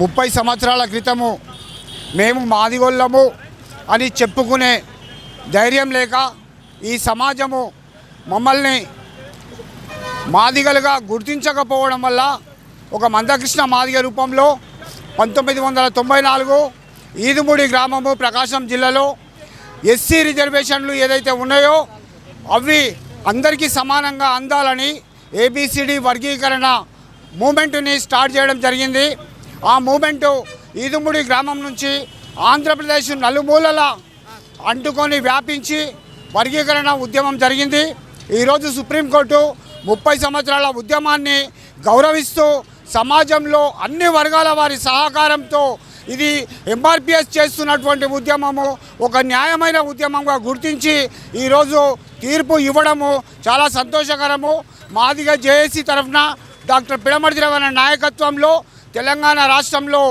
ముప్పై సంవత్సరాల క్రితము మేము మాదిగొల్లము అని చెప్పుకునే ధైర్యం లేక ఈ సమాజము మమ్మల్ని మాదిగలుగా గుర్తించకపోవడం వల్ల ఒక మందకృష్ణ మాదిగ రూపంలో పంతొమ్మిది వందల తొంభై నాలుగు ఈదుమూడి గ్రామము ప్రకాశం జిల్లాలో ఎస్సీ రిజర్వేషన్లు ఏదైతే ఉన్నాయో అవి అందరికీ సమానంగా అందాలని ఏబిసిడి వర్గీకరణ మూమెంట్ని స్టార్ట్ చేయడం జరిగింది. ఆ మూమెంటు ఈదుముడి గ్రామం నుంచి ఆంధ్రప్రదేశ్ నలుమూలల అంటుకొని వ్యాపించి వర్గీకరణ ఉద్యమం జరిగింది. ఈరోజు సుప్రీంకోర్టు ముప్పై సంవత్సరాల ఉద్యమాన్ని గౌరవిస్తూ సమాజంలో అన్ని వర్గాల వారి సహకారంతో ఇది ఎంఆర్పిఎస్ చేస్తున్నటువంటి ఉద్యమము ఒక న్యాయమైన ఉద్యమంగా గుర్తించి ఈరోజు తీర్పు ఇవ్వడము చాలా సంతోషకరము. మాదిగా జేఏసీ తరఫున డాక్టర్ పిడమర్తి రవణ నాయకత్వంలో తెలంగాణ రాష్ట్రంలో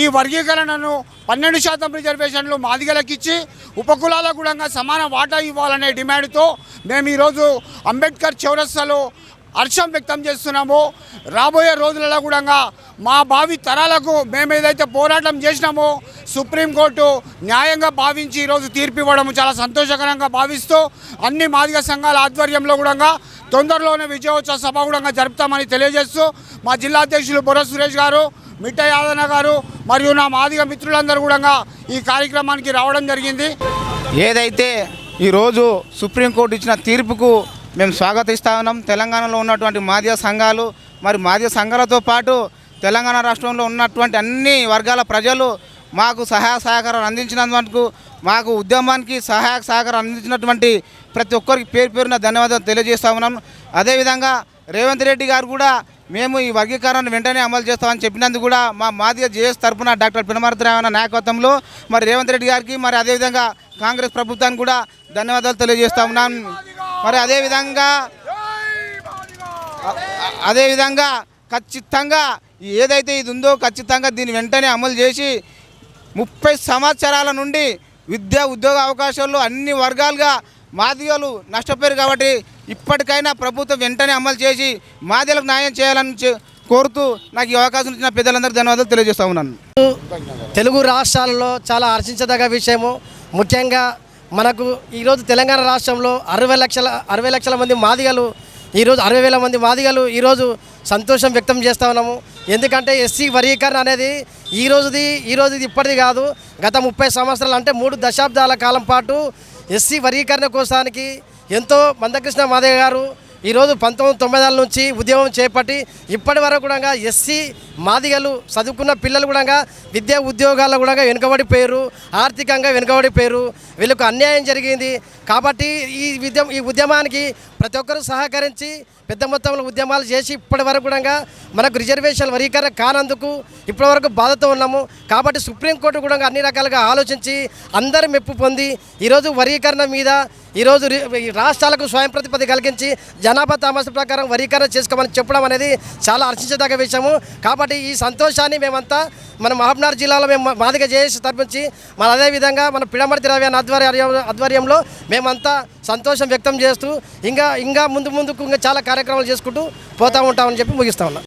ఈ వర్గీకరణను పన్నెండు శాతం రిజర్వేషన్లు మాదిగలకు ఇచ్చి ఉపకులాలకు కూడా సమాన వాటా ఇవ్వాలనే డిమాండ్తో మేము ఈరోజు అంబేద్కర్ చౌరస్తాలో హర్షం వ్యక్తం చేస్తున్నాము. రాబోయే రోజులలో కూడా మా భావి తరాలకు మేము ఏదైతే పోరాటం చేసినామో సుప్రీంకోర్టు న్యాయంగా భావించి ఈరోజు తీర్పు ఇవ్వడం చాలా సంతోషకరంగా భావిస్తూ అన్ని మాదిగ సంఘాల ఆధ్వర్యంలో కూడా తొందరలోనే విజయోత్సవ సభ కూడా జరుపుతామని తెలియజేస్తూ మా జిల్లా అధ్యక్షులు బొర్ర సురేష్ గారు మిట్ట యాదన గారు మరియు నా మాదిగ మిత్రులందరూ కూడా ఈ కార్యక్రమానికి రావడం జరిగింది. ఏదైతే ఈరోజు సుప్రీంకోర్టు ఇచ్చిన తీర్పుకు మేము స్వాగతిస్తా ఉన్నాం. తెలంగాణలో ఉన్నటువంటి మాదిగ సంఘాలు మరి మాదిగ సంఘాలతో పాటు తెలంగాణ రాష్ట్రంలో ఉన్నటువంటి అన్ని వర్గాల ప్రజలు మాకు సహాయ సహకారం అందించినందుకు మాకు ఉద్యమానికి సహాయ సహకారం అందించినటువంటి ప్రతి ఒక్కరికి పేరు పేరున ధన్యవాదాలు తెలియజేస్తా ఉన్నాం. అదేవిధంగా రేవంత్ రెడ్డి గారు కూడా మేము ఈ వర్గీకరణను వెంటనే అమలు చేస్తామని చెప్పినందుకు కూడా మా మాదిగ జేఎస్ తరపున డాక్టర్ పినమర్తి రావణ నాయకత్వంలో మరి రేవంత్ రెడ్డి గారికి మరి అదేవిధంగా కాంగ్రెస్ ప్రభుత్వానికి కూడా ధన్యవాదాలు తెలియజేస్తా ఉన్నాం. మరి అదేవిధంగా అదేవిధంగా ఖచ్చితంగా ఏదైతే ఇది ఉందో ఖచ్చితంగా దీన్ని వెంటనే అమలు చేసి ముప్పై సంవత్సరాల నుండి విద్యా ఉద్యోగ అవకాశాలు అన్ని వర్గాలుగా మాదిగలు నష్టపోయారు కాబట్టి ఇప్పటికైనా ప్రభుత్వం వెంటనే అమలు చేసి మాదిలకు న్యాయం చేయాలని కోరుతూ నాకు ఈ అవకాశం ఇచ్చిన పెద్దలందరూ ధన్యవాదాలు తెలియజేస్తా ఉన్నాను. తెలుగు రాష్ట్రాలలో చాలా హర్షించదగ్గ విషయము. ముఖ్యంగా మనకు ఈరోజు తెలంగాణ రాష్ట్రంలో అరవై లక్షల అరవై లక్షల మంది మాదిగలు ఈరోజు అరవై వేల మంది మాదిగలు ఈరోజు సంతోషం వ్యక్తం చేస్తూ ఉన్నాము. ఎందుకంటే ఎస్సీ వర్గీకరణ అనేది ఈ రోజుది ఈ రోజుది ఇప్పటిది కాదు. గత ముప్పై సంవత్సరాలు అంటే మూడు దశాబ్దాల కాలం పాటు ఎస్సీ వర్గీకరణ కోసానికి ఎంతో మందకృష్ణ మాదయ్య గారు ఈరోజు పంతొమ్మిది తొంభై నాలుగు నుంచి ఉద్యమం చేపట్టి ఇప్పటి వరకు కూడా ఎస్సీ మాదిగలు చదువుకున్న పిల్లలు కూడా విద్యా ఉద్యోగాల్లో కూడా వెనుకబడిపోయారు ఆర్థికంగా వెనుకబడిపోయారు. వీళ్ళకు అన్యాయం జరిగింది. కాబట్టి ఈ విద్య ఈ ఉద్యమానికి ప్రతి ఒక్కరూ సహకరించి పెద్ద మొత్తంలో ఉద్యమాలు చేసి ఇప్పటి వరకు కూడా మనకు రిజర్వేషన్ వర్గీకరణ కానందుకు ఇప్పటి వరకు బాధతో ఉన్నాము. కాబట్టి సుప్రీంకోర్టు కూడా అన్ని రకాలుగా ఆలోచించి అందరి మెప్పు పొంది ఈరోజు వర్గీకరణ మీద ఈరోజు ఈ రాష్ట్రాలకు స్వయం ప్రతిపత్తి కలిగించి జనాభా తామస ప్రకారం వర్గీకరణ చేసుకోమని చెప్పడం అనేది చాలా హర్షించదగ్గ విషయము. కాబట్టి ఈ సంతోషాన్ని మేమంతా మన మహబూబ్నగర్ జిల్లాలో మేము మాదిగ చేసి తరపించి మన అదేవిధంగా మన పిడమర్తి రవి ఆధ్వర్య ఆధ్వర్యం ఆధ్వర్యంలో మేమంతా సంతోషం వ్యక్తం చేస్తూ ఇంకా ఇంకా ముందు ముందుకు ఇంకా చాలా కార్యక్రమాలు చేసుకుంటూ పోతూ ఉంటామని చెప్పి ముగిస్తా ఉన్నాం.